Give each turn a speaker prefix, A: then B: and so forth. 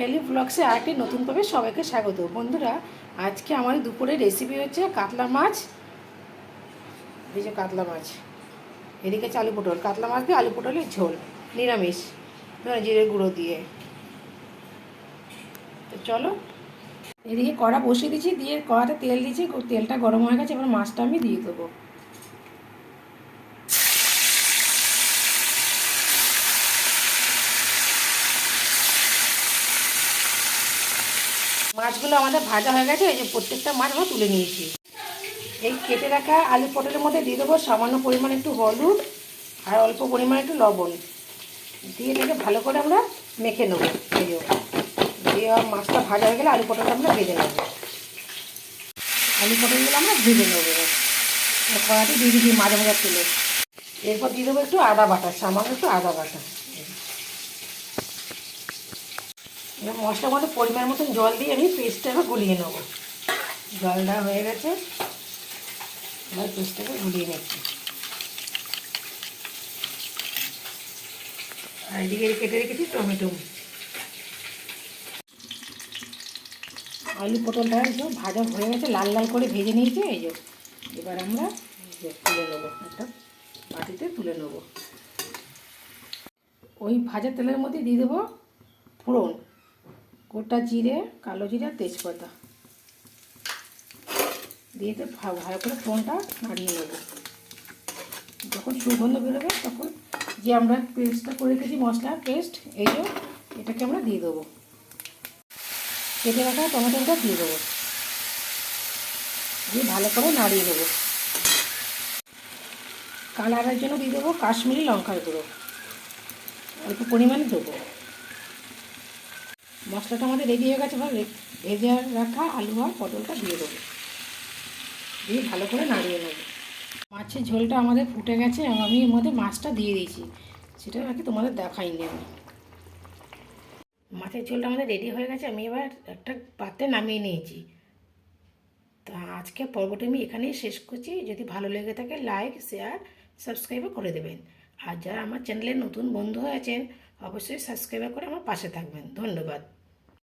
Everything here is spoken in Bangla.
A: ফেলি ব্লগসে আরেকটি নতুন পর্বে সবাইকে স্বাগত। বন্ধুরা, আজকে আমার দুপুরের রেসিপি হচ্ছে কাতলা মাছ। এই যে কাতলা মাছ। এদিকে হচ্ছে আলু পটল। কাতলা মাছ দিয়ে আলু পটলের ঝোল, নিরামিষ। জিরে গুঁড়ো দিয়ে। তো চলো, এদিকে কড়া বসিয়ে দিয়েছি, দিয়ে কড়াতে তেল দিয়েছি, তেলটা গরম হয়ে গেছে, এবার মাছটা আমি দিয়ে দেবো। মাছগুলো আমাদের ভাজা হয়ে গেছে, এই যে প্রত্যেকটা মাছ আমরা তুলে নিয়েছি। এই কেটে রাখা আলু পটলের মধ্যে দিয়ে দেবো সামান্য পরিমাণ একটু হলুদ আর অল্প পরিমাণ একটু লবণ। দিয়ে এটাকে ভালো করে আমরা মেখে নেব। এই দিয়ে মাছটা ভাজা হয়ে গেলে আলু পটলটা আমরা ভেজে নেব। আলু পটলগুলো আমরা ভেজে নেব কড়াতে দিয়ে দিচ্ছি মাঝে মাঝে তুলে। এরপর দিয়ে দেবো একটু আদা বাটা, সামান্য একটু আদা বাটা। এবার মশলার মধ্যে পরিমাণ মতন জল দিয়ে আমি পেস্টটা এবার গুলিয়ে নেব। জলটা হয়ে গেছে। এবার পেস্টটাকে গুলিয়ে নিচ্ছি। আর এদিকে কেটে রেখেছি টমেটো। আলু পটলটা একটু ভাজা হয়ে গেছে, লাল লাল করে ভেজে নিয়েছি, এই যে। এবার আমরা তুলে নেব, একটা বাটিতে তুলে নেব। ওই ভাজা তেলের মধ্যে দিয়ে দেবো ফোড়ন। গোটা জিরে, কালো জিরে আর তেজপাতা। দিয়ে তো ভালো করে ফোনটা নাড়িয়ে নেব। যখন সুগন্ধ বেরোবে তখন যে আমরা পেস্টটা করে রেখেছি মশলার পেস্ট, এই যে এটাকে আমরা দিয়ে দেবো। কেটে রাখা টমেটোটা দিয়ে দেবো। দিয়ে ভালো করে নাড়িয়ে নেব। কালারের জন্য দিয়ে দেবো কাশ্মীরি লঙ্কার গুঁড়ো। অল্প পরিমাণে দেবো। মশলাটা আমাদের রেডি হয়ে গেছে, এবার ভেজে রাখা আলু আর পটলটা দিয়ে দেবো। দিয়ে ভালো করে নাড়িয়ে নেব। মাছের ঝোলটা আমাদের ফুটে গেছে, এবং আমি এর মধ্যে মাছটা দিয়ে দিয়েছি। সেটা আর কি তোমাদের দেখাইনি আমি। মাছের ঝোলটা আমাদের রেডি হয়ে গেছে, আমি এবার একটা পাত্রে নামিয়ে নিয়েছি। তা আজকে পর্বটি আমি এখানেই শেষ করছি। যদি ভালো লেগে থাকে লাইক শেয়ার সাবস্ক্রাইবও করে দেবেন। আর যারা আমার চ্যানেলে নতুন বন্ধু হয়েছেন, অবশ্যই সাবস্ক্রাইব করে আমার পাশে থাকবেন। ধন্যবাদ।